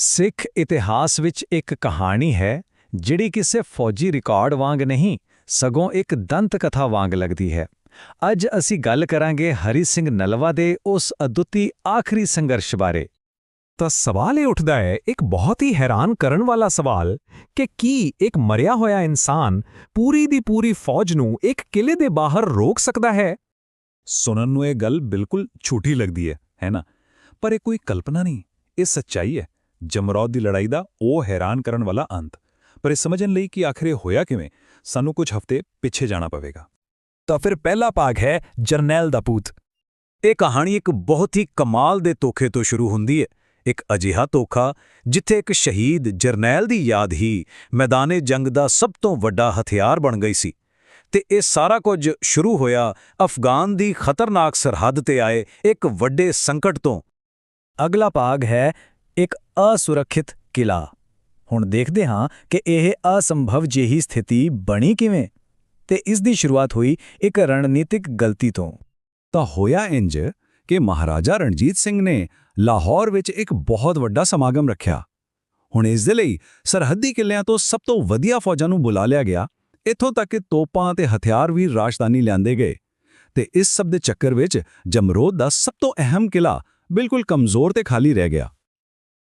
ਸਿੱਖ ਇਤਿਹਾਸ ਵਿੱਚ ਇੱਕ ਕਹਾਣੀ ਹੈ, ਜਿਹੜੀ ਕਿਸੇ ਫੌਜੀ ਰਿਕਾਰਡ ਵਾਂਗ ਨਹੀਂ, ਸਗੋਂ ਇੱਕ ਦੰਤ ਕਥਾ ਵਾਂਗ ਲੱਗਦੀ ਹੈ। ਅੱਜ ਅਸੀਂ ਗੱਲ ਕਰਾਂਗੇ ਹਰੀ ਸਿੰਘ ਨਲਵਾ ਦੇ ਉਸ ਅਦੁੱਤੀ ਆਖਰੀ ਸੰਘਰਸ਼ ਬਾਰੇ। ਤਾਂ ਸਵਾਲ ਇਹ ਉੱਠਦਾ ਹੈ, ਇੱਕ ਬਹੁਤ ਹੀ ਹੈਰਾਨ ਕਰਨ ਵਾਲਾ ਸਵਾਲ, ਕਿ ਕੀ ਇੱਕ ਮਰਿਆ ਹੋਇਆ ਇਨਸਾਨ ਪੂਰੀ ਦੀ ਪੂਰੀ ਫੌਜ ਨੂੰ ਇੱਕ ਕਿਲੇ ਦੇ ਬਾਹਰ ਰੋਕ ਸਕਦਾ ਹੈ? ਸੁਣਨ ਨੂੰ ਇਹ ਗੱਲ ਬਿਲਕੁਲ ਝੂਠੀ ਲੱਗਦੀ ਹੈ ਹੈ ਨਾ? ਪਰ ਇਹ ਕੋਈ ਕਲਪਨਾ ਨਹੀਂ, ਇਹ ਸੱਚਾਈ ਹੈ। ਜਮਰੌਦ ਦੀ ਲੜਾਈ ਦਾ ਉਹ ਹੈਰਾਨ ਕਰਨ ਵਾਲਾ ਅੰਤ। ਪਰ ਇਹ ਸਮਝਣ ਲਈ ਕਿ ਆਖਰੇ ਹੋਇਆ ਕਿਵੇਂ, ਸਾਨੂੰ ਕੁਝ ਹਫ਼ਤੇ ਪਿੱਛੇ ਜਾਣਾ ਪਵੇਗਾ। ਤਾਂ ਫਿਰ ਪਹਿਲਾ ਭਾਗ ਹੈ ਜਰਨੈਲ ਦਾ ਪੂਤ। ਇਹ ਕਹਾਣੀ ਇੱਕ ਬਹੁਤ ਹੀ ਕਮਾਲ ਦੇ ਧੋਖੇ ਤੋਂ ਸ਼ੁਰੂ ਹੁੰਦੀ ਹੈ ਇੱਕ ਅਜਿਹਾ ਧੋਖਾ ਜਿੱਥੇ ਇੱਕ ਸ਼ਹੀਦ ਜਰਨੈਲ ਦੀ ਯਾਦ ਹੀ ਮੈਦਾਨੇ ਜੰਗ ਦਾ ਸਭ ਤੋਂ ਵੱਡਾ ਹਥਿਆਰ ਬਣ ਗਈ ਸੀ। ਤੇ ਇਹ ਸਾਰਾ ਕੁਝ ਸ਼ੁਰੂ ਹੋਇਆ ਅਫਗਾਨ ਦੀ ਖਤਰਨਾਕ ਸਰਹੱਦ ਤੇ ਆਏ ਇੱਕ ਵੱਡੇ ਸੰਕਟ ਤੋਂ। ਅਗਲਾ ਭਾਗ ਹੈ ਇੱਕ ਅਸੁਰੱਖਿਅਤ ਕਿਲਾ। ਹੁਣ ਦੇਖਦੇ ਹਾਂ ਕਿ ਇਹ ਅਸੰਭਵ ਜਿਹੀ ਸਥਿਤੀ ਬਣੀ ਕਿਵੇਂ ਤੇ ਇਸ ਦੀ ਸ਼ੁਰੂਆਤ ਹੋਈ ਇੱਕ ਰਣਨੀਤਿਕ ਗਲਤੀ ਤੋਂ। ਤਾਂ ਹੋਇਆ ਇੰਜ ਕਿ ਮਹਾਰਾਜਾ ਰਣਜੀਤ ਸਿੰਘ ਨੇ ਲਾਹੌਰ ਵਿੱਚ ਇੱਕ ਬਹੁਤ ਵੱਡਾ ਸਮਾਗਮ ਰੱਖਿਆ। ਹੁਣ ਇਸ ਦੇ ਲਈ ਸਰਹੱਦੀ ਕਿਲਿਆਂ ਤੋਂ ਸਭ ਤੋਂ ਵਧੀਆ ਫੌਜਾਂ ਨੂੰ ਬੁਲਾ ਲਿਆ ਗਿਆ। ਇੱਥੋਂ ਤੱਕ ਕਿ ਤੋਪਾਂ ਤੇ ਹਥਿਆਰ ਵੀ ਰਾਜਧਾਨੀ ਲਿਆਂਦੇ ਗਏ ਤੇ ਇਸ ਸਭ ਦੇ ਚੱਕਰ ਵਿੱਚ ਜਮਰੋਦ ਦਾ ਸਭ ਤੋਂ ਅਹਿਮ ਕਿਲਾ ਬਿਲਕੁਲ ਕਮਜ਼ੋਰ ਤੇ ਖਾਲੀ ਰਹਿ ਗਿਆ।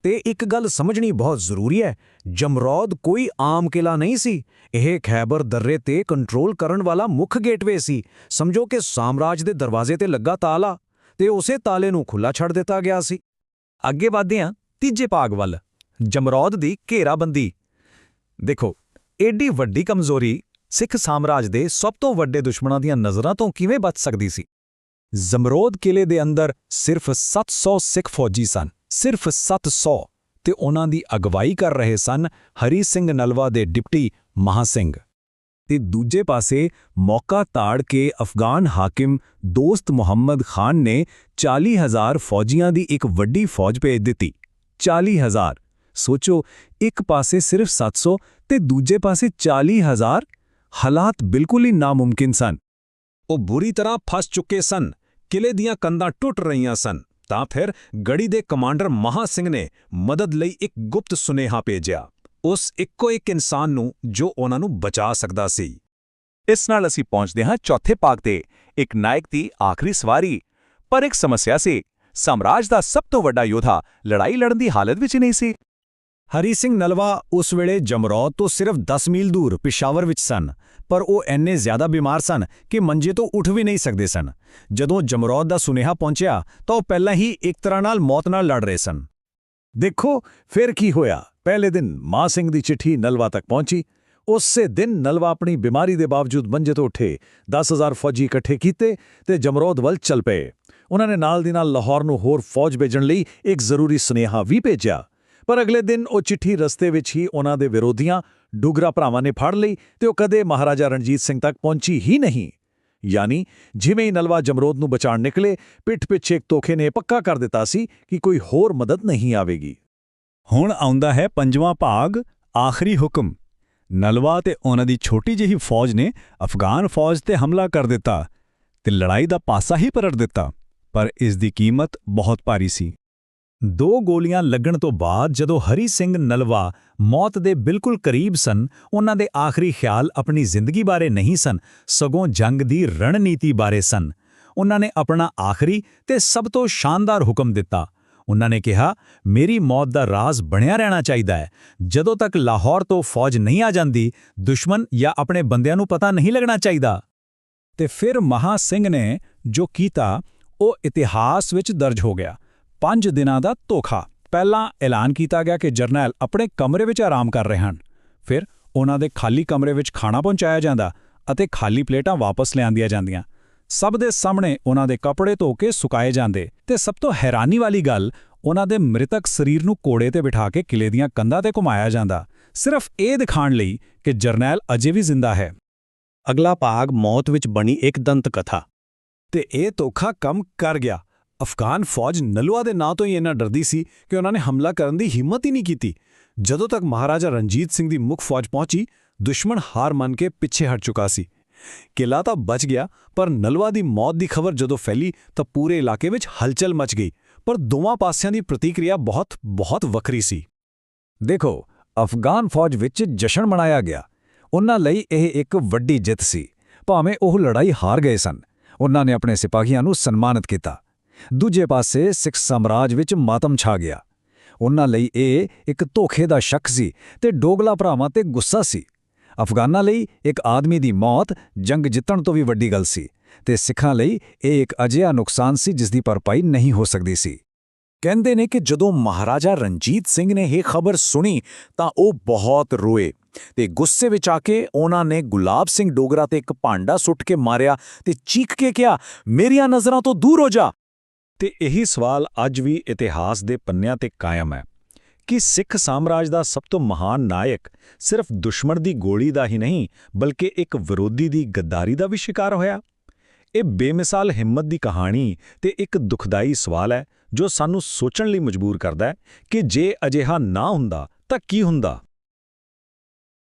ਤੇ ਇੱਕ ਗੱਲ ਸਮਝਣੀ ਬਹੁਤ ਜ਼ਰੂਰੀ ਹੈ। ਜਮਰੌਦ ਕੋਈ ਆਮ ਕਿਲਾ ਨਹੀਂ ਸੀ। ਇਹ ਖੈਬਰ ਦਰੇ ਤੇ ਕੰਟਰੋਲ ਕਰਨ ਵਾਲਾ ਮੁੱਖ ਗੇਟਵੇ ਸੀ। ਸਮਝੋ ਕਿ ਸਾਮਰਾਜ ਦੇ ਦਰਵਾਜ਼ੇ ਤੇ ਲੱਗਾ ਤਾਲਾ ਤੇ ਉਸੇ ਤਾਲੇ ਨੂੰ ਖੁੱਲਾ ਛੱਡ ਦਿੱਤਾ ਗਿਆ ਸੀ। ਅੱਗੇ ਵਧਦੇ ਹਾਂ, ਤੀਜੇ ਭਾਗ ਵੱਲ। ਜਮਰੌਦ ਦੀ ਘੇਰਾਬੰਦੀ। ਦੇਖੋ, ਏਡੀ ਵੱਡੀ ਕਮਜ਼ੋਰੀ ਸਿੱਖ ਸਾਮਰਾਜ ਦੇ ਸਭ ਤੋਂ ਵੱਡੇ ਦੁਸ਼ਮਣਾਂ ਦੀਆਂ ਨਜ਼ਰਾਂ ਤੋਂ ਕਿਵੇਂ ਬਚ ਸਕਦੀ ਸੀ? ਜਮਰੌਦ ਕਿਲੇ ਦੇ ਅੰਦਰ ਸਿਰਫ 700 ਸਿੱਖ ਫੌਜੀ ਸਨ। ਸਿਰਫ 700 ਤੇ ਉਹਨਾਂ ਦੀ ਅਗਵਾਈ ਕਰ ਰਹੇ ਸਨ ਹਰੀ ਸਿੰਘ ਨਲਵਾ ਦੇ ਡਿਪਟੀ ਮਹਾ ਸਿੰਘ। ਤੇ ਦੂਜੇ ਪਾਸੇ ਮੌਕਾ ਤਾੜ ਕੇ ਅਫਗਾਨ ਹਾਕਿਮ ਦੋਸਤ ਮੁਹੰਮਦ ਖਾਨ ਨੇ 40000 ਫੌਜੀਆਂ ਦੀ ਇੱਕ ਵੱਡੀ ਫੌਜ ਭੇਜ ਦਿੱਤੀ। 40000 ਸੋਚੋ, ਇੱਕ ਪਾਸੇ ਸਿਰਫ 700 ਤੇ ਦੂਜੇ ਪਾਸੇ 40000 ਹਾਲਾਤ ਬਿਲਕੁਲ ਹੀ ਨਾਮੁਮਕਿਨ ਸਨ। ਉਹ ਬੁਰੀ ਤਰ੍ਹਾਂ ਫਸ ਚੁੱਕੇ ਸਨ। ਕਿਲੇ ਦੀਆਂ ਕੰਧਾਂ ਟੁੱਟ ਰਹੀਆਂ ਸਨ। ਤਾਂ ਫਿਰ ਗੜੀ ਦੇ ਕਮਾਂਡਰ ਮਹਾ ਸਿੰਘ ਨੇ ਮਦਦ ਲਈ ਇੱਕ ਗੁਪਤ ਸੁਨੇਹਾ ਭੇਜਿਆ। ਉਸ ਇੱਕੋ ਇੱਕ ਇਨਸਾਨ ਨੂੰ ਜੋ ਉਹਨਾਂ ਨੂੰ ਬਚਾ ਸਕਦਾ ਸੀ। ਇਸ ਨਾਲ ਅਸੀਂ ਪਹੁੰਚਦੇ ਹਾਂ ਚੌਥੇ ਭਾਗ ਤੇ। ਇੱਕ ਨਾਇਕ ਦੀ ਆਖਰੀ ਸਵਾਰੀ। ਪਰ ਇੱਕ ਸਮੱਸਿਆ ਸੀ। ਸਾਮਰਾਜ ਦਾ ਸਭ ਤੋਂ ਵੱਡਾ ਯੋਧਾ ਲੜਾਈ ਲੜਨ ਦੀ ਹਾਲਤ ਵਿੱਚ ਨਹੀਂ ਸੀ। ਹਰੀ ਸਿੰਘ ਨਲਵਾ ਉਸ ਵੇਲੇ ਜਮਰੌਦ ਤੋਂ ਸਿਰਫ 10 ਮੀਲ ਦੂਰ, ਪਿਸ਼ਾਵਰ ਵਿੱਚ ਸਨ। ਪਰ ਉਹ ਐਨੇ ਜ਼ਿਆਦਾ ਬਿਮਾਰ ਸਨ ਕਿ ਮੰਜੇ ਤੋਂ ਉੱਠ ਵੀ ਨਹੀਂ ਸਕਦੇ ਸਨ। ਜਦੋਂ ਜਮਰੌਦ ਦਾ ਸੁਨੇਹਾ ਪਹੁੰਚਿਆ, ਤਾਂ ਉਹ ਪਹਿਲਾਂ ਹੀ ਇੱਕ ਤਰ੍ਹਾਂ ਨਾਲ ਮੌਤ ਨਾਲ ਲੜ ਰਹੇ ਸਨ। ਦੇਖੋ ਫਿਰ ਕੀ ਹੋਇਆ। ਪਹਿਲੇ ਦਿਨ ਮਾਂ ਸਿੰਘ ਦੀ ਚਿੱਠੀ ਨਲਵਾ ਤੱਕ ਪਹੁੰਚੀ। ਉਸੇ ਦਿਨ ਨਲਵਾ ਆਪਣੀ ਬਿਮਾਰੀ ਦੇ ਬਾਵਜੂਦ ਮੰਜੇ ਤੋਂ ਉੱਠੇ। 10000 ਫੌਜੀ ਇਕੱਠੇ ਕੀਤੇ ਤੇ ਜਮਰੌਦ ਵੱਲ ਚੱਲ ਪਏ। ਉਹਨਾਂ ਨੇ ਨਾਲ ਦੀ ਨਾਲ ਲਾਹੌਰ ਨੂੰ ਹੋਰ ਫੌਜ ਭੇਜਣ ਲਈ ਇੱਕ ਜ਼ਰੂਰੀ ਸੁਨੇਹਾ ਵੀ ਭੇਜਿਆ। ਪਰ ਅਗਲੇ ਦਿਨ ਉਹ ਚਿੱਠੀ ਰਸਤੇ ਵਿੱਚ ਹੀ ਉਹਨਾਂ ਦੇ ਵਿਰੋਧੀਆਂ ਡੁਗਰਾ ਭਰਾਵਾਂ ਨੇ ਫੜ ਲਈ ਤੇ ਉਹ ਕਦੇ ਮਹਾਰਾਜਾ ਰਣਜੀਤ ਸਿੰਘ ਤੱਕ ਪਹੁੰਚੀ ਹੀ ਨਹੀਂ। ਯਾਨੀ ਜਿਵੇਂ ਹੀ ਨਲਵਾ ਜਮਰੋਦ ਨੂੰ ਬਚਾਉਣ ਨਿਕਲੇ, ਪਿੱਠ ਪਿੱਛੇ ਇੱਕ ਤੋਖੇ ਨੇ ਪੱਕਾ ਕਰ ਦਿੱਤਾ ਸੀ ਕਿ ਕੋਈ ਹੋਰ ਮਦਦ ਨਹੀਂ ਆਵੇਗੀ। ਹੁਣ ਆਉਂਦਾ ਹੈ ਪੰਜਵਾਂ ਭਾਗ, ਆਖਰੀ ਹੁਕਮ। ਨਲਵਾ ਤੇ ਉਹਨਾਂ ਦੀ ਛੋਟੀ ਜਿਹੀ ਫੌਜ ਨੇ ਅਫਗਾਨ ਫੌਜ ਤੇ ਹਮਲਾ ਕਰ ਦਿੱਤਾ ਤੇ ਲੜਾਈ ਦਾ ਪਾਸਾ ਹੀ ਪਲਟ ਦਿੱਤਾ, ਪਰ ਇਸ ਦੀ ਕੀਮਤ ਬਹੁਤ ਭਾਰੀ ਸੀ। ਦੋ ਗੋਲੀਆਂ ਲੱਗਣ ਤੋਂ ਬਾਅਦ ਜਦੋਂ ਹਰੀ ਸਿੰਘ ਨਲਵਾ ਮੌਤ ਦੇ ਬਿਲਕੁਲ ਕਰੀਬ ਸਨ, ਉਹਨਾਂ ਦੇ ਆਖਰੀ ਖਿਆਲ ਆਪਣੀ ਜ਼ਿੰਦਗੀ ਬਾਰੇ ਨਹੀਂ ਸਨ, ਸਗੋਂ ਜੰਗ ਦੀ ਰਣਨੀਤੀ ਬਾਰੇ ਸਨ। ਉਹਨਾਂ ਨੇ ਆਪਣਾ ਆਖਰੀ ਤੇ ਸਭ ਤੋਂ ਸ਼ਾਨਦਾਰ ਹੁਕਮ ਦਿੱਤਾ। ਉਹਨਾਂ ਨੇ ਕਿਹਾ, ਮੇਰੀ ਮੌਤ ਦਾ ਰਾਜ਼ ਬਣਿਆ ਰਹਿਣਾ ਚਾਹੀਦਾ ਹੈ। ਜਦੋਂ ਤੱਕ ਲਾਹੌਰ ਤੋਂ ਫੌਜ ਨਹੀਂ ਆ ਜਾਂਦੀ, ਦੁਸ਼ਮਣ ਜਾਂ ਆਪਣੇ ਬੰਦਿਆਂ ਨੂੰ ਪਤਾ ਨਹੀਂ ਲੱਗਣਾ ਚਾਹੀਦਾ। ਤੇ ਫਿਰ ਮਹਾ ਸਿੰਘ ਨੇ ਜੋ ਕੀਤਾ, ਉਹ ਇਤਿਹਾਸ ਵਿੱਚ ਦਰਜ ਹੋ ਗਿਆ। ਪੰਜ ਦਿਨਾਂ ਦਾ ਧੋਖਾ। ਪਹਿਲਾਂ ਐਲਾਨ ਕੀਤਾ ਗਿਆ ਕਿ ਜਰਨੈਲ ਆਪਣੇ ਕਮਰੇ ਵਿੱਚ ਆਰਾਮ ਕਰ ਰਹੇ ਹਨ। ਫਿਰ ਉਹਨਾਂ ਦੇ ਖਾਲੀ ਕਮਰੇ ਵਿੱਚ ਖਾਣਾ ਪਹੁੰਚਾਇਆ ਜਾਂਦਾ ਅਤੇ ਖਾਲੀ ਪਲੇਟਾਂ ਵਾਪਸ ਲਿਆਂਦੀਆਂ ਜਾਂਦੀਆਂ। ਸਭ ਦੇ ਸਾਹਮਣੇ ਉਹਨਾਂ ਦੇ ਕੱਪੜੇ ਧੋ ਕੇ ਸੁਕਾਏ ਜਾਂਦੇ ਤੇ ਸਭ ਤੋਂ ਹੈਰਾਨੀ ਵਾਲੀ ਗੱਲ, ਉਹਨਾਂ ਦੇ ਮ੍ਰਿਤਕ ਸਰੀਰ ਨੂੰ ਕੋੜੇ ਤੇ ਬਿਠਾ ਕੇ ਕਿਲੇ ਦੀਆਂ ਕੰਧਾਂ ਤੇ ਘੁਮਾਇਆ ਜਾਂਦਾ। ਸਿਰਫ ਇਹ ਦਿਖਾਣ ਲਈ ਕਿ ਜਰਨੈਲ ਅਜੇ ਵੀ ਜ਼ਿੰਦਾ ਹੈ। ਅਗਲਾ ਭਾਗ ਮੌਤ ਵਿੱਚ ਬਣੀ ਇੱਕ ਦੰਤ ਕਥਾ ਤੇ ਇਹ ਧੋਖਾ ਕੰਮ ਕਰ ਗਿਆ। ਅਫਗਾਨ ਫੌਜ ਨਲਵਾ ਦੇ ਨਾਂ ਤੋਂ ਹੀ ਇੰਨਾ ਡਰਦੀ ਸੀ ਕਿ ਉਹਨਾਂ ਨੇ ਹਮਲਾ ਕਰਨ ਦੀ ਹਿੰਮਤ ਹੀ ਨਹੀਂ ਕੀਤੀ। ਜਦੋਂ ਤੱਕ ਮਹਾਰਾਜਾ ਰਣਜੀਤ ਸਿੰਘ ਦੀ ਮੁੱਖ ਫੌਜ ਪਹੁੰਚੀ, ਦੁਸ਼ਮਣ ਹਾਰ ਮੰਨ ਕੇ ਪਿੱਛੇ ਹਟ ਚੁੱਕਾ ਸੀ। ਕਿਲਾ ਤਾਂ ਬਚ ਗਿਆ, ਪਰ ਨਲਵਾ ਦੀ ਮੌਤ ਦੀ ਖਬਰ ਜਦੋਂ ਫੈਲੀ ਤਾਂ ਪੂਰੇ ਇਲਾਕੇ ਵਿੱਚ ਹਲਚਲ ਮਚ ਗਈ, ਪਰ ਦੋਵਾਂ ਪਾਸਿਆਂ ਦੀ ਪ੍ਰਤੀਕਿਰਿਆ ਬਹੁਤ ਬਹੁਤ ਵੱਖਰੀ ਸੀ। ਦੇਖੋ, ਅਫਗਾਨ ਫੌਜ ਵਿੱਚ ਜਸ਼ਨ ਮਨਾਇਆ ਗਿਆ। ਉਹਨਾਂ ਲਈ ਇਹ ਇੱਕ ਵੱਡੀ ਜਿੱਤ ਸੀ। ਭਾਵੇਂ ਉਹ ਲੜਾਈ ਹਾਰ ਗਏ ਸਨ, ਉਹਨਾਂ ਨੇ ਆਪਣੇ ਸਿਪਾਹੀਆਂ ਨੂੰ ਸਨਮਾਨਿਤ ਕੀਤਾ। ਦੂਜੇ ਪਾਸੇ ਸਿੱਖ ਸਾਮਰਾਜ ਵਿੱਚ ਮਾਤਮ ਛਾ ਗਿਆ। ਉਹਨਾਂ ਲਈ ਇਹ ਇੱਕ ਧੋਖੇ ਦਾ ਸ਼ੱਕ ਸੀ ਤੇ ਡੋਗਲਾ ਭਰਾਵਾਂ ਤੇ ਗੁੱਸਾ ਸੀ। ਅਫਗਾਨਾਂ ਲਈ ਇੱਕ ਆਦਮੀ ਦੀ ਮੌਤ ਜੰਗ ਜਿੱਤਣ ਤੋਂ ਵੀ ਵੱਡੀ ਗੱਲ ਸੀ ਤੇ ਸਿੱਖਾਂ ਲਈ ਇਹ ਇੱਕ ਅਜਿਹਾ ਨੁਕਸਾਨ ਸੀ ਜਿਸ ਦੀ ਭਰਪਾਈ ਨਹੀਂ ਹੋ ਸਕਦੀ ਸੀ। ਕਹਿੰਦੇ ਨੇ ਕਿ ਜਦੋਂ ਮਹਾਰਾਜਾ ਰਣਜੀਤ ਸਿੰਘ ਨੇ ਇਹ ਖਬਰ ਸੁਣੀ ਤਾਂ ਉਹ ਬਹੁਤ ਰੋਏ ਤੇ ਗੁੱਸੇ ਵਿੱਚ ਆ ਕੇ ਉਹਨਾਂ ਨੇ ਗੁਲਾਬ ਸਿੰਘ ਡੋਗਰਾ ਤੇ ਇੱਕ ਭਾਂਡਾ ਸੁੱਟ ਕੇ ਮਾਰਿਆ ਤੇ ਚੀਕ ਕੇ ਕਿਹਾ, ਮੇਰੀਆਂ ਨਜ਼ਰਾਂ ਤੋਂ ਦੂਰ ਹੋ ਜਾ। ਤੇ ਇਹੀ ਸਵਾਲ ਅੱਜ ਵੀ ਇਤਿਹਾਸ ਦੇ ਪੰਨਿਆਂ ਤੇ ਕਾਇਮ ਹੈ ਕਿ ਸਿੱਖ ਸਾਮਰਾਜ ਦਾ ਸਭ ਤੋਂ ਮਹਾਨ ਨਾਇਕ ਸਿਰਫ ਦੁਸ਼ਮਣ ਦੀ ਗੋਲੀ ਦਾ ਹੀ ਨਹੀਂ, ਬਲਕਿ ਇੱਕ ਵਿਰੋਧੀ ਦੀ ਗੱਦਾਰੀ ਦਾ ਵੀ ਸ਼ਿਕਾਰ ਹੋਇਆ। ਇਹ ਬੇਮਿਸਾਲ ਹਿੰਮਤ ਦੀ ਕਹਾਣੀ ਤੇ ਇੱਕ ਦੁਖਦਾਈ ਸਵਾਲ ਹੈ ਜੋ ਸਾਨੂੰ ਸੋਚਣ ਲਈ ਮਜਬੂਰ ਕਰਦਾ ਹੈ ਕਿ ਜੇ ਅਜਿਹਾ ਨਾ ਹੁੰਦਾ ਤਾਂ ਕੀ ਹੁੰਦਾ?